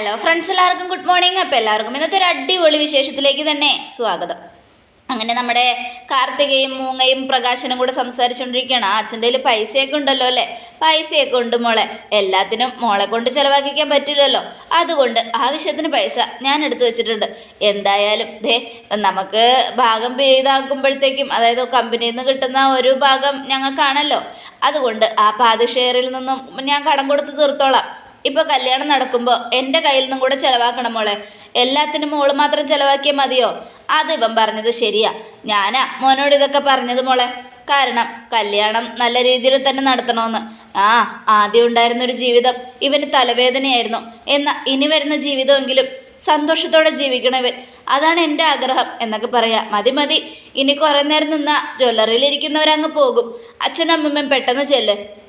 Hello friends എല്ലാവർക്കും good morning അപ്പോൾ എല്ലാവർക്കും ഇന്നത്തെ ഒരു അടിപൊളി വിശേഷത്തിലേക്ക് തന്നെ സ്വാഗതം. അങ്ങനെ നമ്മുടെ കാർത്തികയും മൂങ്ങയും പ്രകാശനും കൂടെ സംസാരിച്ചുകൊണ്ടിരിക്കുകയാണ് ആ അച്ഛന്റെ കയ്യിൽ പൈസയൊക്കെ ഉണ്ടല്ലോ അല്ലേ? പൈസയൊക്കെ ഉണ്ട് മോളെ. എല്ലാത്തിനും മോളെ കൊണ്ട് ചിലവാക്കിക്കാൻ പറ്റില്ലല്ലോ. അതുകൊണ്ട് ആവശ്യത്തിന് പൈസ ഞാൻ എടുത്തു വെച്ചിട്ടുണ്ട്. എന്തായാലും ദേ നമുക്ക് ഭാഗം ഇതാക്കുമ്പോഴത്തേക്കും അതായത് കമ്പനിയിൽ നിന്ന് കിട്ടുന്ന ഒരു ഭാഗം ഞങ്ങൾക്കാണല്ലോ. അതുകൊണ്ട് ആ പാതി ഷെയറിൽ നിന്നും ഞാൻ കടം കൊടുത്ത് തീർത്തോളാം. ഇപ്പോൾ കല്യാണം നടക്കുമ്പോൾ എന്റെ കയ്യിൽ നിന്നും കൂടെ ചിലവാക്കണം മോളെ. എല്ലാത്തിനും മോൾ മാത്രം ചിലവാക്കിയാൽ മതിയോ? അത് ഇവൻ പറഞ്ഞത് ശരിയാ. ഞാനാ മോനോട് ഇതൊക്കെ പറഞ്ഞത് മോളെ. കാരണം കല്യാണം നല്ല രീതിയിൽ തന്നെ നടത്തണമെന്ന് ആ ആദ്യം ഉണ്ടായിരുന്നൊരു ജീവിതം ഇവന് തലവേദനയായിരുന്നു. എന്നാൽ ഇനി വരുന്ന ജീവിതമെങ്കിലും സന്തോഷത്തോടെ ജീവിക്കണവൻ അതാണ് എന്റെ ആഗ്രഹം എന്നൊക്കെ പറയാം. മതി മതി. ഇനി കുറേ നേരം നിന്നാൽ ജ്വല്ലറിയിലിരിക്കുന്നവരങ്ങ് പോകും. അച്ഛനും അമ്മമ്മയും പെട്ടെന്ന് ചെല്ല്.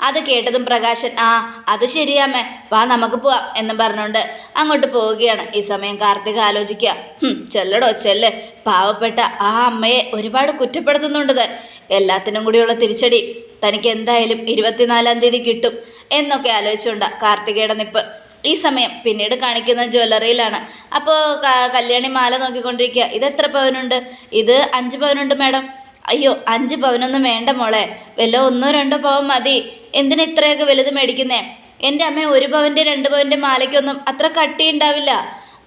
അത് കേട്ടതും പ്രകാശൻ ആ അത് ശരിയാമേ വാ നമുക്ക് പോവാം എന്നും പറഞ്ഞുകൊണ്ട് അങ്ങോട്ട് പോവുകയാണ്. ഈ സമയം കാർത്തിക ആലോചിക്കുക "ഹും, ചെല്ലടോ ചെല്ല്. പാവപ്പെട്ട ആ അമ്മയെ ഒരുപാട് കുറ്റപ്പെടുത്തുന്നുണ്ട് താൻ. എല്ലാത്തിനും കൂടിയുള്ള തിരിച്ചടി. തനിക്ക് എന്തായാലും ഇരുപത്തിനാലാം തീയതി കിട്ടും എന്നൊക്കെ ആലോചിച്ചുകൊണ്ട് കാർത്തികയുടെ നിപ്പ്. ഈ സമയം പിന്നീട് കാണിക്കുന്ന ജ്വല്ലറിയിലാണ്. അപ്പോൾ കല്യാണി മാല നോക്കിക്കൊണ്ടിരിക്കുക. ഇത് എത്ര പവനുണ്ട്? ഇത് അഞ്ച് പവനുണ്ട് മാഡം. അയ്യോ അഞ്ച് പവനൊന്നും വേണ്ട മോളെ. വല്ല ഒന്നോ രണ്ടോ പവൻ മതി. എന്തിനാ ഇത്രയൊക്കെ വലുത് മേടിക്കുന്നേ? എന്റെ അമ്മ ഒരു പവന്റെ രണ്ട് പവന്റെ മാലയ്ക്കൊന്നും അത്ര കട്ടി ഉണ്ടാവില്ല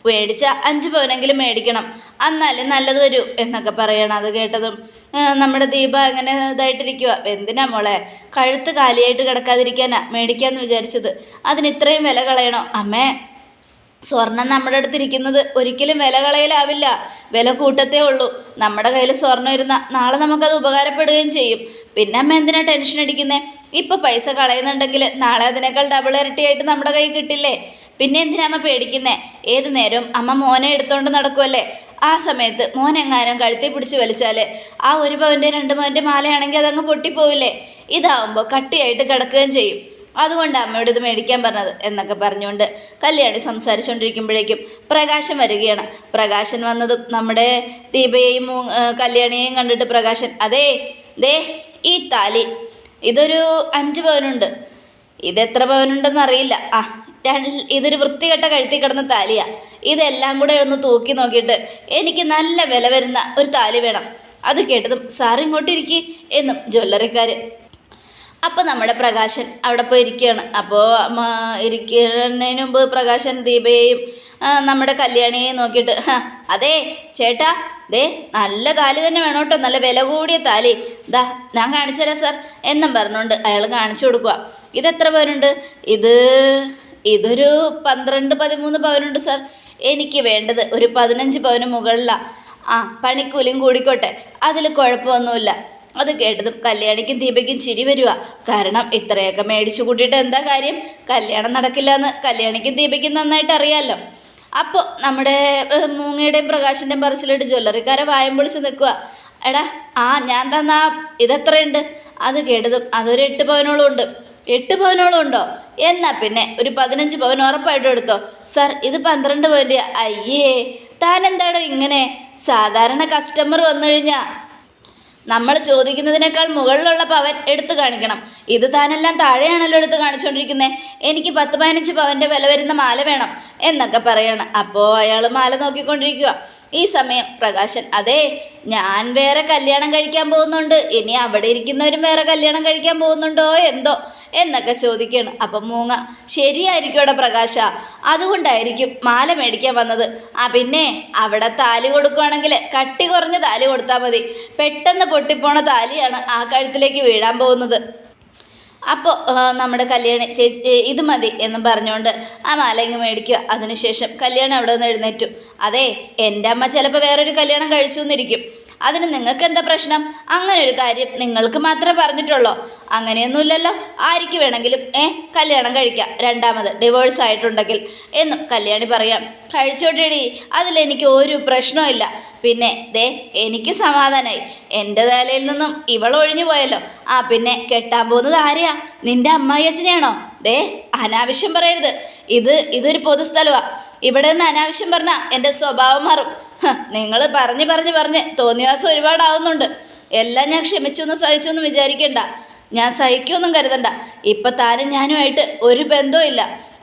മേടിച്ച അഞ്ച് പവനെങ്കിലും മേടിക്കണം. എന്നാലേ നല്ലത് വരൂ എന്നൊക്കെ പറയണം അത് കേട്ടതും. നമ്മുടെ ദീപ അങ്ങനെ ഇതായിട്ടിരിക്കുക എന്തിനാ മോളെ? കഴുത്ത് കാലിയായിട്ട് കിടക്കാതിരിക്കാനാ മേടിക്കാന്ന് വിചാരിച്ചത്. അതിന് ഇത്രയും വില കളയണോ? അമ്മേ സ്വർണം നമ്മുടെ അടുത്തിരിക്കുന്നത് ഒരിക്കലും വില കളയിലാവില്ല. വില കൂട്ടത്തേ ഉള്ളൂ. നമ്മുടെ കയ്യിൽ സ്വർണം ഇരുന്ന നാളെ നമുക്കത് ഉപകാരപ്പെടുകയും ചെയ്യും. പിന്നെ അമ്മ എന്തിനാ ടെൻഷൻ അടിക്കുന്നത് ഇപ്പം പൈസ കളയുന്നുണ്ടെങ്കിൽ നാളെ അതിനേക്കാൾ ഡബിൾ ഇരട്ടിയായിട്ട് നമ്മുടെ കയ്യിൽ കിട്ടില്ലേ? പിന്നെ എന്തിനാ അമ്മ പേടിക്കുന്നേ? ഏത് നേരവും അമ്മ മോനെ എടുത്തുകൊണ്ട് നടക്കുമല്ലേ ആ സമയത്ത് മോനെങ്ങാനും കഴുത്തി പിടിച്ച് വലിച്ചാൽ ആ ഒരു പവന്റെ രണ്ട് പവന്റെ മാലയാണെങ്കിൽ അതങ്ങ് പൊട്ടിപ്പോവില്ലേ? ഇതാവുമ്പോൾ കട്ടിയായിട്ട് കിടക്കുകയും ചെയ്യും. അതുകൊണ്ട് അമ്മയോട് ഇത് മേടിക്കാൻ പറഞ്ഞത് എന്നൊക്കെ പറഞ്ഞുകൊണ്ട് കല്യാണി സംസാരിച്ചുകൊണ്ടിരിക്കുമ്പോഴേക്കും പ്രകാശം വരികയാണ്. പ്രകാശൻ വന്നതും നമ്മുടെ ദീപയെയും കല്യാണിയെയും കണ്ടിട്ട് പ്രകാശൻ അതേ ദേ ഈ താലി ഇതൊരു അഞ്ച് പവനുണ്ട്. ഇതെത്ര പവനുണ്ടെന്ന് അറിയില്ല. ആ ഇതൊരു വൃത്തികെട്ട കഴുത്തി കിടന്ന താലിയാ. ഇതെല്ലാം കൂടെ ഒന്ന് തൂക്കി നോക്കിയിട്ട് എനിക്ക് നല്ല വില വരുന്ന ഒരു താലി വേണം. അത് കേട്ടതും സാർ ഇങ്ങോട്ടിരിക്കി എന്നും ജ്വല്ലറിക്കാർ അപ്പോൾ നമ്മുടെ പ്രകാശൻ അവിടെ പോയി ഇരിക്കുകയാണ് അപ്പോൾ ഇരിക്കുന്നതിന് മുമ്പ് പ്രകാശൻ ദീപയെയും നമ്മുടെ കല്യാണിയെയും നോക്കിയിട്ട് അതെ ചേട്ടാ ദേ നല്ല താലി തന്നെ വേണം കേട്ടോ നല്ല വില കൂടിയ താലി. ദാ ഞാൻ കാണിച്ചു തരാം സാർ എന്നും പറഞ്ഞുകൊണ്ട് അയാൾ കാണിച്ചു കൊടുക്കുക ഇതെത്ര പവനുണ്ട്? ഇത് ഇതൊരു പന്ത്രണ്ട് പതിമൂന്ന് പവനുണ്ട് സാർ. എനിക്ക് വേണ്ടത് ഒരു പതിനഞ്ച് പവന് മുകളിലാണ് ആ പണിക്കൂലിയും കൂടിക്കോട്ടെ. അതിൽ കുഴപ്പമൊന്നുമില്ല. അത് കേട്ടതും കല്യാണിക്കും ദീപയ്ക്കും ചിരി വരിക കാരണം ഇത്രയൊക്കെ മേടിച്ചു കൂട്ടിയിട്ട് എന്താ കാര്യം? കല്യാണം നടക്കില്ല എന്ന് കല്യാണിക്കും ദീപയ്ക്കും നന്നായിട്ട് അറിയാമല്ലോ അപ്പോൾ നമ്മുടെ മൂങ്ങയുടെയും പ്രകാശിന്റെയും പറച്ചിലിട്ട് ജ്വല്ലറിക്കാരെ വായം പൊളിച്ച് നിൽക്കുക എടാ ആ ഞാൻ തന്നാ ഇതെത്രയുണ്ട്? അത് കേട്ടതും അതൊരു എട്ട് പവനോളം ഉണ്ട്. എട്ട് പവനോളം ഉണ്ടോ? എന്നാ പിന്നെ ഒരു പതിനഞ്ച് പവൻ ഉറപ്പായിട്ടും എടുത്തോ. സാർ ഇത് പന്ത്രണ്ട് പവന്റെ അയ്യേ താൻ എന്താടോ ഇങ്ങനെ? സാധാരണ കസ്റ്റമർ വന്നു കഴിഞ്ഞാൽ നമ്മൾ ചോദിക്കുന്നതിനേക്കാൾ മുകളിലുള്ള പവൻ എടുത്തു കാണിക്കണം. ഇത് താനെല്ലാം താഴെയാണല്ലോ എടുത്ത് കാണിച്ചുകൊണ്ടിരിക്കുന്നത് എനിക്ക് പത്ത് പതിനഞ്ച് പവന്റെ വില വരുന്ന മാല വേണം. എന്നൊക്കെ പറയാണ്. അപ്പോൾ അയാൾ മാല നോക്കിക്കൊണ്ടിരിക്കുക ഈ സമയം പ്രകാശൻ അതെ ഞാൻ വേറെ കല്യാണം കഴിക്കാൻ പോകുന്നുണ്ട്. ഇനി അവിടെ ഇരിക്കുന്നവരും വേറെ കല്യാണം കഴിക്കാൻ പോകുന്നുണ്ടോ എന്തോ? എന്നൊക്കെ ചോദിക്കുകയാണ് അപ്പം മൂങ്ങ ശരിയായിരിക്കും പ്രകാശ. അതുകൊണ്ടായിരിക്കും മാല മേടിക്കാൻ വന്നത്. ആ പിന്നെ അവിടെ താലി കൊടുക്കുവാണെങ്കിൽ കട്ടി കുറഞ്ഞ താലി കൊടുത്താൽ മതി. പെട്ടെന്ന് പൊട്ടിപ്പോണ താലിയാണ് ആ കഴുത്തിലേക്ക് വീഴാൻ പോകുന്നത്. അപ്പോൾ നമ്മുടെ കല്യാണി ചേച്ചി ഇത് മതി എന്ന് പറഞ്ഞുകൊണ്ട് ആ മാല ഇങ്ങ് മേടിക്കുക. അതിനുശേഷം കല്യാണം അവിടെ നിന്ന് എഴുന്നേറ്റു. അതെ എന്റെ അമ്മ ചിലപ്പോൾ വേറൊരു കല്യാണം കഴിച്ചു എന്നിരിക്കും അതിന് നിങ്ങൾക്ക് എന്താ പ്രശ്നം? അങ്ങനെ ഒരു കാര്യം നിങ്ങൾക്ക് മാത്രമേ പറഞ്ഞിട്ടുള്ളൂ. അങ്ങനെയൊന്നുമില്ലല്ലോ. ആർക്ക് വേണമെങ്കിലും ഏ കല്യാണം കഴിക്കാം. രണ്ടാമത് ഡിവോഴ്സ് ആയിട്ടുണ്ടെങ്കിൽ. എന്നും കല്യാണി പറയാം. കഴിച്ചോട്ടേടി. അതിലെനിക്ക് ഒരു പ്രശ്നവും പിന്നെ ദേ എനിക്ക് സമാധാനമായി എന്റെ തലയിൽ നിന്നും ഇവൾ ഒഴിഞ്ഞു പോയല്ലോ. ആ പിന്നെ കെട്ടാൻ പോകുന്നത് ആരെയാ? നിന്റെ അമ്മായി അച്ഛനെയാണോ? ദേ അനാവശ്യം പറയരുത്. ഇത് ഇതൊരു പൊതുസ്ഥലമാണ് ഇവിടെ നിന്ന് അനാവശ്യം പറഞ്ഞാൽ എന്റെ സ്വഭാവം മാറും. നിങ്ങൾ പറഞ്ഞ് പറഞ്ഞ് പറഞ്ഞ് തോന്നിവാസം ഒരുപാടാവുന്നുണ്ട്. എല്ലാം ഞാൻ ക്ഷമിച്ചു എന്ന് സഹിച്ചു എന്ന് വിചാരിക്കണ്ട. ഞാൻ സഹിക്കുമെന്നും കരുതണ്ട. ഇപ്പം താനും ഞാനുമായിട്ട് ഒരു ബന്ധവും ഇല്ല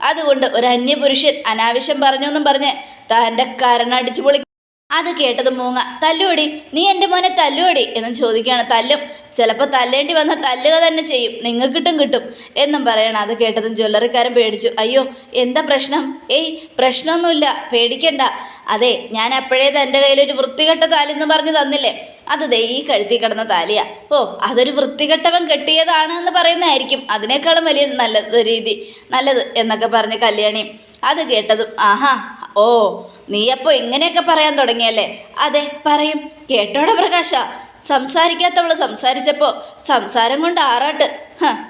അതുകൊണ്ട് ഒരു അന്യപുരുഷൻ അനാവശ്യം പറഞ്ഞൊന്നും പറഞ്ഞ് താന്റെ കരണടിച്ചു പൊളി അത് കേട്ടത് മൂങ്ങ തല്ലുപടി നീ എന്റെ മോനെ തല്ലുപടി എന്നും ചോദിക്കുകയാണ്. തല്ലും. ചിലപ്പോൾ തല്ലേണ്ടി വന്ന തല്ലുക തന്നെ ചെയ്യും. നിങ്ങൾക്കിട്ടും കിട്ടും എന്നും പറയണം. അത് കേട്ടതും ജ്വല്ലറിക്കാരൻ പേടിച്ചു. അയ്യോ എന്താ പ്രശ്നം? ഏയ് പ്രശ്നമൊന്നുമില്ല. പേടിക്കണ്ട. അതെ ഞാൻ അപ്പോഴേ തന്റെ കയ്യിലൊരു വൃത്തികെട്ട താലി എന്ന് പറഞ്ഞ് തന്നില്ലേ? അത് ദേ ഈ കഴുത്തി കിടന്ന താലിയാ. ഓ അതൊരു വൃത്തികെട്ടവൻ കെട്ടിയതാണ് എന്ന് പറയുന്നതായിരിക്കും. അതിനേക്കാളും വലിയ നല്ലത് രീതി. നല്ലത് എന്നൊക്കെ പറഞ്ഞ് കല്യാണിയും അത് കേട്ടതും ആഹാ ഓ നീ അപ്പോൾ ഇങ്ങനെയൊക്കെ പറയാൻ തുടങ്ങിയല്ലേ? അതെ പറയും. കേട്ടോടെ പ്രകാശ. സംസാരിക്കാത്തവൾ സംസാരിച്ചപ്പോൾ സംസാരം കൊണ്ട് ആറാട്ട്.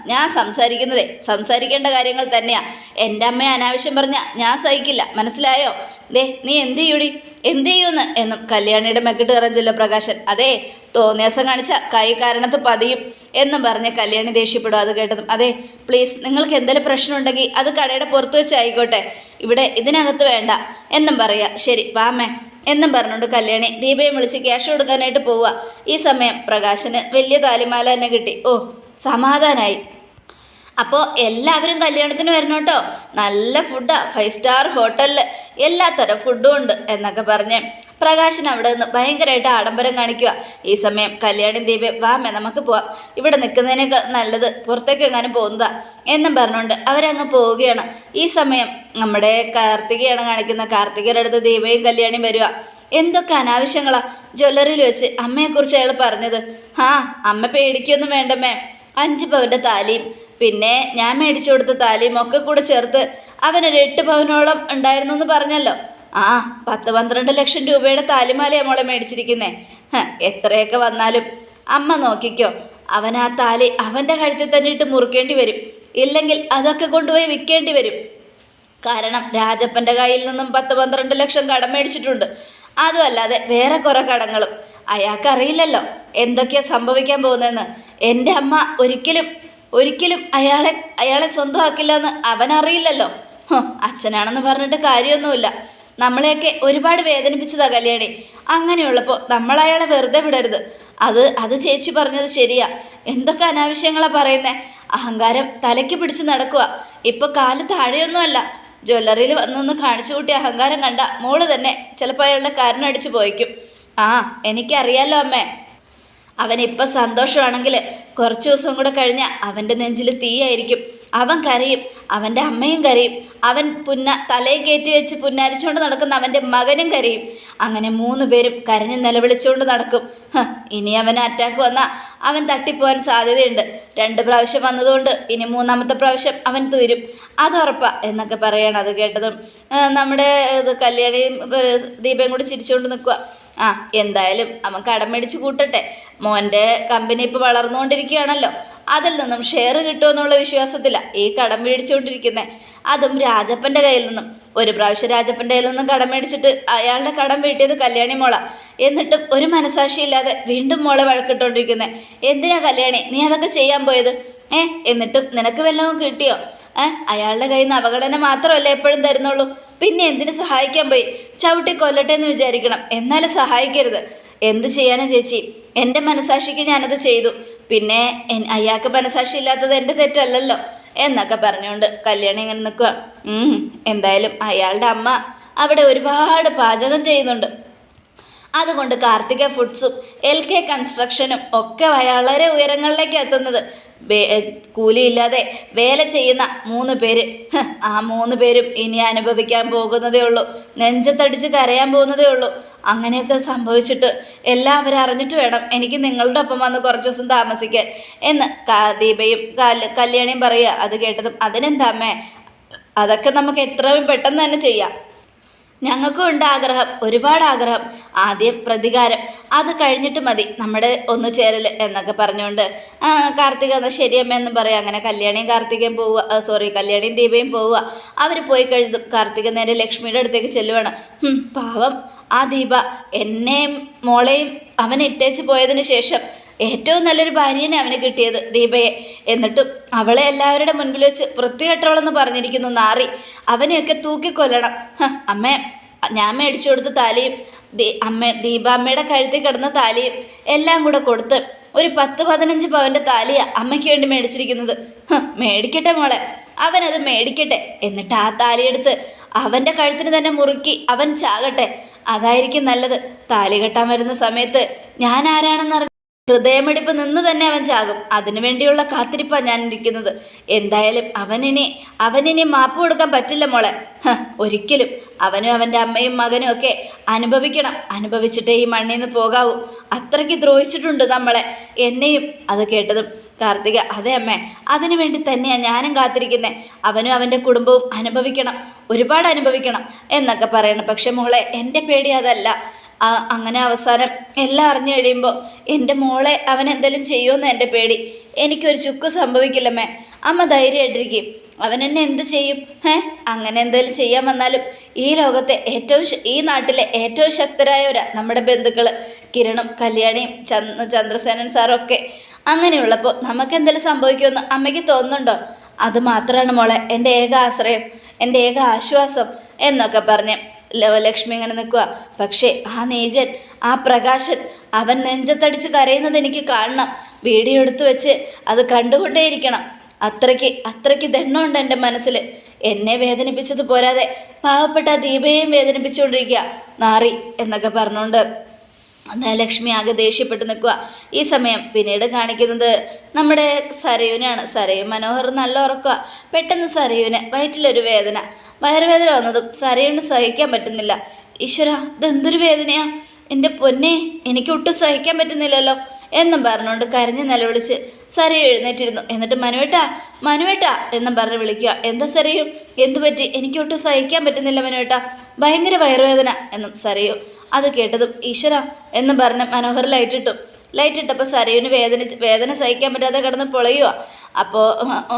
ഞാൻ സംസാരിക്കുന്നതേ സംസാരിക്കേണ്ട കാര്യങ്ങൾ തന്നെയാ. എന്റെ അമ്മയെ അനാവശ്യം പറഞ്ഞാൽ ഞാൻ സഹിക്കില്ല മനസ്സിലായോ? ദേ നീ എന്ത് ചെയ്യൂടി? എന്ത് ചെയ്യുമെന്ന് എന്നും കല്യാണിയുടെ മെക്കിട്ട് കയറഞ്ചല്ലോ പ്രകാശൻ? അതെ തോന്നിയാസം കാണിച്ച കൈ കാരണത്ത് പതിയും എന്നും പറഞ്ഞ് കല്യാണി ദേഷ്യപ്പെടും അത് കേട്ടതും. അതെ പ്ലീസ് നിങ്ങൾക്ക് എന്തെങ്കിലും പ്രശ്നം ഉണ്ടെങ്കിൽ അത് കടയുടെ പുറത്ത് വെച്ച് ആയിക്കോട്ടെ. ഇവിടെ ഇതിനകത്ത് വേണ്ട. എന്നും പറയാ. ശരി വാമേ എന്നും പറഞ്ഞുകൊണ്ട് കല്യാണി ദീപയെ വിളിച്ച് ക്യാഷ് കൊടുക്കാനായിട്ട് പോവുക ഈ സമയം പ്രകാശന് വലിയ താലിമാല തന്നെ കിട്ടി. ഓ സമാധാനായി. അപ്പോൾ എല്ലാവരും കല്യാണത്തിന് വരണം കേട്ടോ. നല്ല ഫുഡാ ഫൈവ് സ്റ്റാർ ഹോട്ടലിൽ എല്ലാ തരം ഫുഡും ഉണ്ട് എന്നൊക്കെ പറഞ്ഞ് പ്രകാശൻ അവിടെ നിന്ന് ഭയങ്കരമായിട്ട് ആഡംബരം കാണിക്കുക ഈ സമയം കല്യാണി ദീപ വാമേ നമുക്ക് പോവാം. ഇവിടെ നിൽക്കുന്നതിനൊക്കെ നല്ലത് പുറത്തേക്ക് എങ്ങാനും പോകുന്നതാ എന്നും പറഞ്ഞുകൊണ്ട് അവരങ്ങ് പോവുകയാണ്. ഈ സമയം നമ്മുടെ കാർത്തികയാണ് കാണിക്കുന്ന. കാർത്തികയുടെ അടുത്ത് ദീപയും കല്യാണിയും വരിക എന്തൊക്കെ അനാവശ്യങ്ങളാ. ജ്വല്ലറിയിൽ വെച്ച് അമ്മയെക്കുറിച്ച് അയാൾ പറഞ്ഞത്. ആ അമ്മ പേടിക്കൊന്നും വേണ്ടമ്മേ. അഞ്ച് പവന്റെ താലിയും പിന്നെ ഞാൻ മേടിച്ചു കൊടുത്ത താലിയും ഒക്കെ കൂടെ ചേർത്ത് അവനൊരു എട്ട് പവനോളം ഉണ്ടായിരുന്നു എന്ന് പറഞ്ഞല്ലോ. ആ പത്ത് പന്ത്രണ്ട് ലക്ഷം രൂപയുടെ താലിമാലയാണ് മോളെ മേടിച്ചിരിക്കുന്നേ. എത്രയൊക്കെ വന്നാലും. അമ്മ നോക്കിക്കോ അവൻ ആ താലി അവന്റെ കഴുത്തിൽ തന്നെ ഇട്ട് മുറുക്കേണ്ടി വരും. ഇല്ലെങ്കിൽ അതൊക്കെ കൊണ്ടുപോയി വിൽക്കേണ്ടി വരും. കാരണം രാജപ്പന്റെ കയ്യിൽ നിന്നും പത്ത് പന്ത്രണ്ട് ലക്ഷം കടം മേടിച്ചിട്ടുണ്ട്. അതുമല്ലാതെ വേറെ കുറേ കടങ്ങളും. അയാൾക്കറിയില്ലല്ലോ എന്തൊക്കെയാണ് സംഭവിക്കാൻ പോകുന്നതെന്ന്. എന്റെ അമ്മ ഒരിക്കലും ഒരിക്കലും അയാളെ അയാളെ സ്വന്തമാക്കില്ല എന്ന് അവൻ അറിയില്ലല്ലോ അച്ഛനാണെന്ന് പറഞ്ഞിട്ട് കാര്യമൊന്നുമില്ല. നമ്മളെയൊക്കെ ഒരുപാട് വേദനിപ്പിച്ചതാ കല്യാണി. അങ്ങനെയുള്ളപ്പോൾ നമ്മൾ അയാളെ വെറുതെ വിടരുത്. അത് അത് ചേച്ചി പറഞ്ഞത് ശരിയാ. എന്തൊക്കെ അനാവശ്യങ്ങളാ പറയുന്നേ. അഹങ്കാരം തലയ്ക്ക് പിടിച്ച് നടക്കുക ഇപ്പൊ കാൽ താഴെയൊന്നുമല്ല. ജ്വല്ലറിയിൽ വന്നൊന്ന് കാണിച്ചു കൂട്ടിയ അഹങ്കാരം കണ്ട മോൾ തന്നെ ചിലപ്പോൾ അയാളുടെ കാരണടിച്ചു പോയിക്കും. ആ എനിക്കറിയാലോ അമ്മേ. അവനിപ്പോൾ സന്തോഷമാണെങ്കിൽ കുറച്ച് ദിവസം കൂടെ കഴിഞ്ഞാൽ അവന്റെ നെഞ്ചിൽ തീയായിരിക്കും. അവൻ കരയും അവന്റെ അമ്മയും കരയും അവൻ പുന്ന തലയിൽ കയറ്റി വെച്ച് പുന്നാരിച്ചുകൊണ്ട് നടക്കുന്ന അവന്റെ മകനും കരയും. അങ്ങനെ മൂന്ന് പേരും കരഞ്ഞ് നിലവിളിച്ചുകൊണ്ട് നടക്കും. ഇനി അവന് അറ്റാക്ക് വന്നാൽ അവൻ തട്ടിപ്പോവാൻ സാധ്യതയുണ്ട്. രണ്ട് പ്രാവശ്യം വന്നതുകൊണ്ട് ഇനി മൂന്നാമത്തെ പ്രാവശ്യം അവൻ തീരും. അതുറപ്പാ എന്നൊക്കെ പറയണം അത് കേട്ടതും. നമ്മുടെ ഇത് കല്യാണിയും ദീപയും കൂടി ചിരിച്ചുകൊണ്ട് നിൽക്കുക ആ എന്തായാലും അവൻ കടം കൂട്ടട്ടെ. മോന്റെ കമ്പനി ഇപ്പോൾ വളർന്നുകൊണ്ടിരിക്കുകയാണല്ലോ. അതിൽ നിന്നും ഷെയർ കിട്ടുമെന്നുള്ള വിശ്വാസത്തിലാണ് ഈ കടം മേടിച്ചുകൊണ്ടിരിക്കുന്നത് അതും രാജപ്പന്റെ കയ്യിൽ നിന്നും. ഒരു പ്രാവശ്യം രാജപ്പന്റെ കയ്യിൽ നിന്നും കടം മേടിച്ചിട്ട് അയാളുടെ കടം വീട്ടിയത് കല്യാണി മോള. എന്നിട്ടും ഒരു മനസാക്ഷിയില്ലാതെ വീണ്ടും മോളെ വഴക്കിട്ടുകൊണ്ടിരിക്കുന്നത് എന്തിനാ കല്യാണി നീ അതൊക്കെ ചെയ്യാൻ പോയത്? ഏ എന്നിട്ടും നിനക്ക് വല്ലതും കിട്ടിയോ? അയാളുടെ കയ്യിൽ നിന്ന് അവഗണന മാത്രമല്ല എപ്പോഴും തരുന്നുള്ളൂ. പിന്നെ എന്തിനു സഹായിക്കാൻ പോയി? ചവിട്ടി കൊല്ലട്ടെ എന്ന് വിചാരിക്കണം. എന്നാലും സഹായിക്കരുത്. എന്ത് ചെയ്യാനാ ചേച്ചി? എന്റെ മനസാക്ഷിക്ക് ഞാനത് ചെയ്തു. പിന്നെ അയാൾക്ക് മനസാക്ഷി ഇല്ലാത്തത് എന്റെ തെറ്റല്ലല്ലോ എന്നൊക്കെ പറഞ്ഞുകൊണ്ട് കല്യാണം ഇങ്ങനെ നിൽക്കുക എന്തായാലും അയാളുടെ അമ്മ അവിടെ ഒരുപാട് പാചകം ചെയ്യുന്നുണ്ട്. അതുകൊണ്ട് കാർത്തിക ഫുഡ്സും എൽ കെ കൺസ്ട്രക്ഷനും ഒക്കെ വളരെ ഉയരങ്ങളിലേക്ക് എത്തുന്നത്. കൂലിയില്ലാതെ വേല ചെയ്യുന്ന മൂന്ന് പേര്. ആ മൂന്ന് പേരും ഇനി അനുഭവിക്കാൻ പോകുന്നതേ ഉള്ളൂ. നെഞ്ചത്തടിച്ച് കരയാൻ പോകുന്നതേ ഉള്ളൂ. അങ്ങനെയൊക്കെ സംഭവിച്ചിട്ട് എല്ലാവരും അറിഞ്ഞിട്ട് വേണം എനിക്ക് നിങ്ങളുടെ ഒപ്പം വന്ന് കുറച്ച് ദിവസം താമസിക്കാൻ എന്ന് ദീപയും കല്യാണിയും പറയുക. അത് കേട്ടതും അതിനെന്താ അമ്മേ? അതൊക്കെ നമുക്ക് എത്രയും പെട്ടെന്ന് തന്നെ ചെയ്യാം. ഞങ്ങൾക്കും ഉണ്ട് ആഗ്രഹം ഒരുപാട് ആഗ്രഹം. ആദ്യം പ്രതികാരം അത് കഴിഞ്ഞിട്ട് മതി നമ്മുടെ ഒന്ന് ചേരൽ എന്നൊക്കെ പറഞ്ഞുകൊണ്ട് കാർത്തിക എന്നാൽ ശരിയമ്മ എന്നും പറയാം. അങ്ങനെ കല്യാണിയും കാർത്തികയും പോവുക സോറി കല്യാണിയും ദീപയും പോവുക. അവർ പോയി കഴിഞ്ഞതും കാർത്തിക നേരെ ലക്ഷ്മിയുടെ അടുത്തേക്ക് ചെല്ലുവാണ്. പാവം ആ ദീപ എന്നെയും മോളെയും അവൻ ഇട്ടേച്ച് പോയതിന് ശേഷം ഏറ്റവും നല്ലൊരു ഭാര്യനെ അവന് കിട്ടിയത് ദീപയെ. എന്നിട്ടും അവളെ എല്ലാവരുടെ മുൻപിൽ വെച്ച് വൃത്തികെട്ടവളെന്ന് പറഞ്ഞിരിക്കുന്നു നാറി. അവനെയൊക്കെ തൂക്കിക്കൊല്ലണം. അമ്മേ ഞാൻ മേടിച്ചു കൊടുത്ത താലിയും ദീ അമ്മ ദീപാമ്മയുടെ കഴുത്തിൽ കിടന്ന താലിയും എല്ലാം കൂടെ കൊടുത്ത് ഒരു പത്ത് പതിനഞ്ച് പവന്റെ താലിയാ അമ്മയ്ക്ക് വേണ്ടി മേടിച്ചിരിക്കുന്നത്. മേടിക്കട്ടെ മോളെ അവനത് മേടിക്കട്ടെ. എന്നിട്ട് ആ താലിയെടുത്ത് അവന്റെ കഴുത്തിന് തന്നെ മുറുക്കി അവൻ ചാകട്ടെ. അതായിരിക്കും നല്ലത്. താലി കെട്ടാൻ വരുന്ന സമയത്ത് ഞാൻ ആരാണെന്ന് ഹൃദയമിടിപ്പ് നിന്ന് തന്നെ അവൻ ചാകും. അതിനു വേണ്ടിയുള്ള കാത്തിരിപ്പാണ് ഞാൻ ഇരിക്കുന്നത് എന്തായാലും അവനിനി അവനിനി മാപ്പ് കൊടുക്കാൻ പറ്റില്ല മോളെ. ഒരിക്കലും. അവനും അവന്റെ അമ്മയും മകനും ഒക്കെ അനുഭവിക്കണം. അനുഭവിച്ചിട്ടേ ഈ മണ്ണിൽ നിന്ന് പോകാവൂ. അത്രയ്ക്ക് ദ്രോഹിച്ചിട്ടുണ്ട് നമ്മളെ. എന്നെയും അത് കേട്ടതും. കാർത്തിക അതെ അമ്മ. അതിനു വേണ്ടി തന്നെയാണ് ഞാനും കാത്തിരിക്കുന്നത് അവനും അവന്റെ കുടുംബവും അനുഭവിക്കണം. ഒരുപാട് അനുഭവിക്കണം എന്നൊക്കെ പറയണം. പക്ഷെ മോളെ എന്റെ പേടി അതല്ല. അങ്ങനെ അവസാനം എല്ലാം അറിഞ്ഞു കഴിയുമ്പോൾ എന്റെ മോളെ അവൻ എന്തെങ്കിലും ചെയ്യുമെന്ന് എന്റെ പേടി. എനിക്കൊരു ചുക്ക് സംഭവിക്കില്ലമ്മേ. അമ്മ ധൈര്യമായിട്ടിരിക്കും. അവൻ എന്നെ എന്ത് ചെയ്യും? ഏ അങ്ങനെ എന്തെങ്കിലും ചെയ്യാൻ വന്നാലും ഈ ലോകത്തെ ഏറ്റവും ഈ നാട്ടിലെ ഏറ്റവും ശക്തരായവരാ നമ്മുടെ ബന്ധുക്കൾ കിരണും കല്യാണിയും ചന്ദ് ചന്ദ്രസേനൻ സാറും ഒക്കെ അങ്ങനെയുള്ളപ്പോൾ നമുക്ക് എന്തെങ്കിലും സംഭവിക്കുമെന്ന് അമ്മയ്ക്ക് തോന്നുന്നുണ്ടോ? അത് മാത്രമാണ് മോളെ എന്റെ ഏക ആശ്രയം എന്റെ ഏക ആശ്വാസം എന്നൊക്കെ പറഞ്ഞ് ലക്ഷ്മി ഇങ്ങനെ നിൽക്കുക പക്ഷേ ആ നേജൻ ആ പ്രകാശൻ അവൻ നെഞ്ചത്തടിച്ച് കരയുന്നത് എനിക്ക് കാണണം. വീഡിയോ എടുത്തു വെച്ച് അത് കണ്ടുകൊണ്ടേയിരിക്കണം. അത്രയ്ക്ക് അത്രയ്ക്ക് ദണ്ണമുണ്ട് എന്റെ മനസ്സിൽ എന്നെ വേദനിപ്പിച്ചത് പോരാതെ പാവപ്പെട്ട ദീപയെയും വേദനിപ്പിച്ചുകൊണ്ടിരിക്കുക നാറി എന്നൊക്കെ പറഞ്ഞുകൊണ്ട് ലക്ഷ്മി ആകെ ദേഷ്യപ്പെട്ട് നിൽക്കുക ഈ സമയം പിന്നീട് കാണിക്കുന്നത് നമ്മുടെ സരയുവിനാണ് സരയു മനോഹർ നല്ല ഉറക്കുക പെട്ടെന്ന് സരയുവിന് വയറ്റിലൊരു വേദന. വയറുവേദന വന്നതും സരയുന് സഹിക്കാൻ പറ്റുന്നില്ല. ഈശ്വര ഇതെന്തൊരു വേദനയാ? എന്റെ പൊന്നെ എനിക്ക് ഒട്ടും സഹിക്കാൻ പറ്റുന്നില്ലല്ലോ എന്നും പറഞ്ഞുകൊണ്ട് കരഞ്ഞ് നിലവിളിച്ച് സരയു എഴുന്നേറ്റിരുന്നു. എന്നിട്ട് മനുവേട്ടാ മനുവേട്ടാ എന്നും പറഞ്ഞ് വിളിക്കുക എന്താ സരയു? എന്തു പറ്റി എനിക്കൊട്ടും സഹിക്കാൻ പറ്റുന്നില്ല മനുവേട്ടാ. ഭയങ്കര വയറുവേദന എന്നും സരയു അത് കേട്ടതും ഈശ്വര എന്ന് പറഞ്ഞ് മനോഹർ ലൈറ്റ് ലൈറ്റിട്ടപ്പോൾ സരയുന് വേദന വേദന സഹിക്കാൻ പറ്റാതെ കിടന്ന് പൊളയുക അപ്പോൾ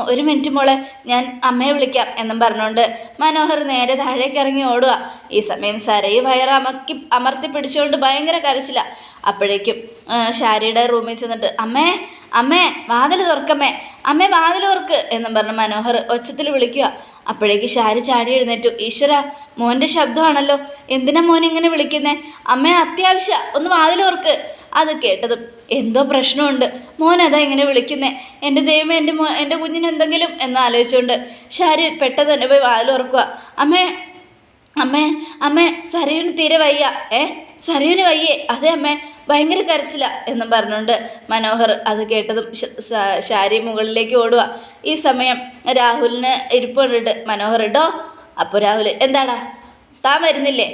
ഒരു മിനിറ്റ് മോളെ ഞാൻ അമ്മയെ വിളിക്കാം എന്നും പറഞ്ഞുകൊണ്ട് മനോഹർ നേരെ താഴേക്ക് ഇറങ്ങി ഓടുക ഈ സമയം സരയു വയറ് അമക്കി അമർത്തി പിടിച്ചുകൊണ്ട് ഭയങ്കര കരച്ചില്ല അപ്പോഴേക്കും ഷാരിയുടെ റൂമിൽ ചെന്നിട്ട് അമ്മേ അമ്മേ വാതിൽ തുറക്കമ്മേ. അമ്മേ വാതിൽ തുറക്ക് എന്നും പറഞ്ഞ് മനോഹർ ഒച്ചത്തിൽ വിളിക്കുക. അപ്പോഴേക്ക് ഷാരി ചാടി എഴുന്നേറ്റു. ഈശ്വര മോന്റെ ശബ്ദമാണല്ലോ. എന്തിനാ മോൻ ഇങ്ങനെ വിളിക്കുന്നേ? അമ്മേ അത്യാവശ്യ. ഒന്ന് വാതിൽ തുറക്ക്. അത് കേട്ടതും എന്തോ പ്രശ്നമുണ്ട്. മോൻ അതാ ഇങ്ങനെ വിളിക്കുന്നേ. എന്റെ ദൈവമേ എന്റെ മോ എന്റെ കുഞ്ഞിന് എന്തെങ്കിലും എന്ന് ആലോചിച്ചുകൊണ്ട് ഷാരി പെട്ടെന്ന് തന്നെ പോയി വാതിൽ തുറക്കുക. അമ്മേ അമ്മേ അമ്മേ സരയുന് തീരെ വയ്യ. ഏ സരയുന് വയ്യേ. അതെ അമ്മേ ഭയങ്കര കരച്ചില എന്നും പറഞ്ഞുകൊണ്ട് മനോഹർ അത് കേട്ടതും ശാരി മുകളിലേക്ക് ഓടുക ഈ സമയം രാഹുലിന് ഇരിപ്പ് കണ്ടിട്ട് മനോഹർ. ഇടോ അപ്പോൾ രാഹുൽ എന്താടാ? താൻ വരുന്നില്ലേ?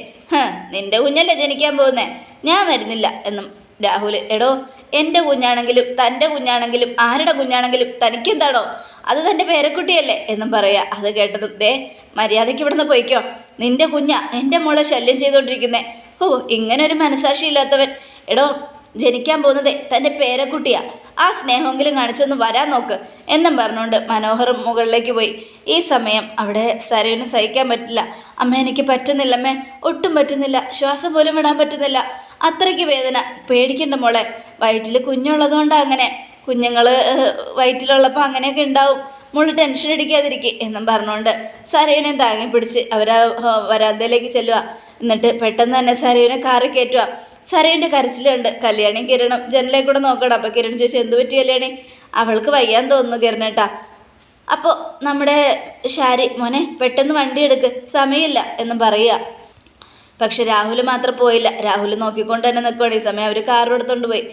നിന്റെ കുഞ്ഞല്ലേ ജനിക്കാൻ പോകുന്നേ? ഞാൻ വരുന്നില്ല എന്നും രാഹുൽ. എടോ എന്റെ കുഞ്ഞാണെങ്കിലും തന്റെ കുഞ്ഞാണെങ്കിലും ആരുടെ കുഞ്ഞാണെങ്കിലും തനിക്കെന്താണോ അത് തന്റെ പേരക്കുട്ടിയല്ലേ എന്നും പറയുക അത് കേട്ടതും ദേ മര്യാദയ്ക്ക് ഇവിടുന്ന് പോയിക്കോ. നിന്റെ കുഞ്ഞ എന്റെ മോളെ ശല്യം ചെയ്തുകൊണ്ടിരിക്കുന്നേ. ഓ ഇങ്ങനെ ഒരു മനസാക്ഷി ഇല്ലാത്തവൻ. എടോ ജനിക്കാൻ പോകുന്നതേ തന്റെ പേരക്കുട്ടിയാ. ആ സ്നേഹമെങ്കിലും കാണിച്ചൊന്ന് വരാൻ നോക്ക് എന്നും പറഞ്ഞുകൊണ്ട് മനോഹറും മുകളിലേക്ക് പോയി. ഈ സമയം അവിടെ സരയുന് സഹിക്കാൻ പറ്റില്ല. അമ്മ എനിക്ക് പറ്റുന്നില്ല അമ്മേ ഒട്ടും പറ്റുന്നില്ല. ശ്വാസം പോലും വിടാൻ പറ്റുന്നില്ല. അത്രയ്ക്ക് വേദന. പേടിക്കണ്ട മോളെ. വയറ്റിൽ കുഞ്ഞുള്ളതുകൊണ്ടാണ് അങ്ങനെ. കുഞ്ഞുങ്ങൾ വയറ്റിലുള്ളപ്പോൾ അങ്ങനെയൊക്കെ ഉണ്ടാവും മോൾ ടെൻഷൻ അടിക്കാതിരിക്കുക എന്നും പറഞ്ഞുകൊണ്ട് സരയുനെ താങ്ങി പിടിച്ച് അവർ വരാന്തയിലേക്ക് ചെല്ലുക എന്നിട്ട് പെട്ടെന്ന് തന്നെ സരയുനെ കാറി കയറ്റുക സരയുന്റെ കരച്ചിലുണ്ട്. കല്യാണി കിരണം ജനലേ കൂടെ നോക്കണം. അപ്പോൾ കിരൺ ചോദിച്ചു എന്ത് പറ്റി കല്യാണി? അവൾക്ക് വയ്യാൻ തോന്നുന്നു കിരണേട്ടാ. അപ്പോൾ നമ്മുടെ ഷാരി മോനെ പെട്ടെന്ന് വണ്ടി എടുക്ക്. സമയമില്ല. എന്ന് പറയുക പക്ഷെ രാഹുൽ മാത്രം പോയില്ല. രാഹുൽ നോക്കിക്കൊണ്ട് തന്നെ നിൽക്കുകയാണ് ഈ സമയം അവർ കാർ എടുത്തോണ്ട് പോയി.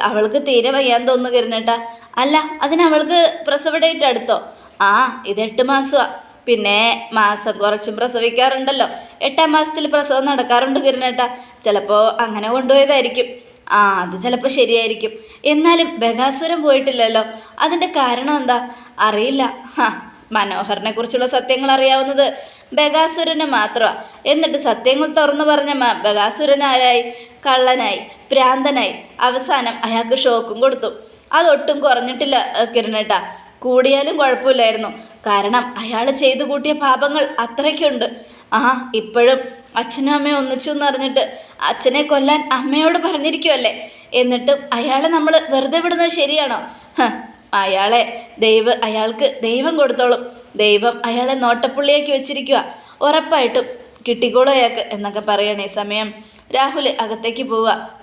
അവൾക്ക് തീരെ വയ്യാൻ തോന്നുന്നു കിരണേട്ടാ. അല്ല അതിന് അവൾക്ക് പ്രസവ ഡേറ്റ് അടുത്തോ? ആ ഇത് എട്ട് മാസമാണ് പിന്നെ മാസം കുറച്ചും പ്രസവിക്കാറുണ്ടല്ലോ. എട്ടാം മാസത്തിൽ പ്രസവം നടക്കാറുണ്ട് കിരണേട്ടാ. ചിലപ്പോൾ അങ്ങനെ കൊണ്ടുപോയതായിരിക്കും. ആ അത് ചിലപ്പോൾ ശരിയായിരിക്കും. എന്നാലും ബഗാസുരം പോയിട്ടില്ലല്ലോ. അതിന്റെ കാരണം എന്താ? അറിയില്ല. ഹാ മനോഹറിനെ കുറിച്ചുള്ള സത്യങ്ങൾ അറിയാവുന്നത് ബഗാസുരന് മാത്രമാണ് എന്നിട്ട് സത്യങ്ങൾ തുറന്നു പറഞ്ഞ ബഗാസുരൻ ആരായി കള്ളനായി പ്രാന്തനായി അവസാനം അയാൾക്ക് ഷോക്കും കൊടുത്തു. അതൊട്ടും കുറഞ്ഞിട്ടില്ല കിരണേട്ടാ. കൂടിയാലും കുഴപ്പമില്ലായിരുന്നു. കാരണം അയാൾ ചെയ്തു കൂട്ടിയ പാപങ്ങൾ അത്രയ്ക്കുണ്ട്. ആ ഇപ്പോഴും അച്ഛനും അമ്മയും ഒന്നിച്ചു എന്നറിഞ്ഞിട്ട് അച്ഛനെ കൊല്ലാൻ അമ്മയോട് പറഞ്ഞിരിക്കുമല്ലേ എന്നിട്ടും അയാളെ നമ്മൾ വെറുതെ വിടുന്നത് ശരിയാണോ? അയാളെ ദൈവ അയാൾക്ക് ദൈവം കൊടുത്തോളും. ദൈവം അയാളെ നോട്ടപ്പുള്ളിയാക്കി വെച്ചിരിക്കുക ഉറപ്പായിട്ടും കിട്ടിക്കോളും അയാൾക്ക് എന്നൊക്കെ പറയണേ സമയം. രാഹുൽ അകത്തേക്ക് പോവുക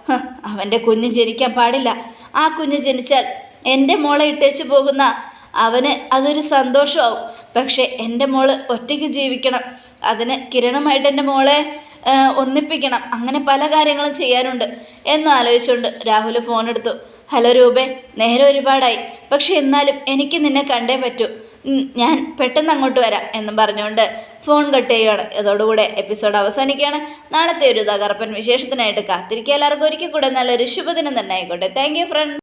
അവന്റെ കുഞ്ഞ് ജനിക്കാൻ പാടില്ല. ആ കുഞ്ഞ് ജനിച്ചാൽ എന്റെ മോളെ ഇട്ടേച്ച് പോകുന്ന അവന് അതൊരു സന്തോഷമാവും. പക്ഷേ എന്റെ മോൾ ഒറ്റയ്ക്ക് ജീവിക്കണം. അതിന് കിരണമായിട്ട് എന്റെ മോളെ ഒന്നിപ്പിക്കണം. അങ്ങനെ പല കാര്യങ്ങളും ചെയ്യാനുണ്ട്. എന്നും ആലോചിച്ചുകൊണ്ട് രാഹുൽ ഫോൺ എടുത്തു ഹലോ രൂപേ നേരം ഒരുപാടായി. പക്ഷെ എന്നാലും എനിക്ക് നിന്നെ കണ്ടേ പറ്റൂ. ഞാൻ പെട്ടെന്ന് അങ്ങോട്ട് വരാം എന്നും പറഞ്ഞുകൊണ്ട് ഫോൺ കട്ട് ചെയ്യുകയാണ് ഇതോടുകൂടെ എപ്പിസോഡ് അവസാനിക്കുകയാണ്. നാളത്തെ ഒരു തകർപ്പൻ വിശേഷത്തിനായിട്ട് കാത്തിരിക്കുക. എല്ലാവർക്കും ഒരിക്കൽ കൂടെ നല്ലൊരു ശുഭദിനം തന്നെ ആയിക്കോട്ടെ. Thank front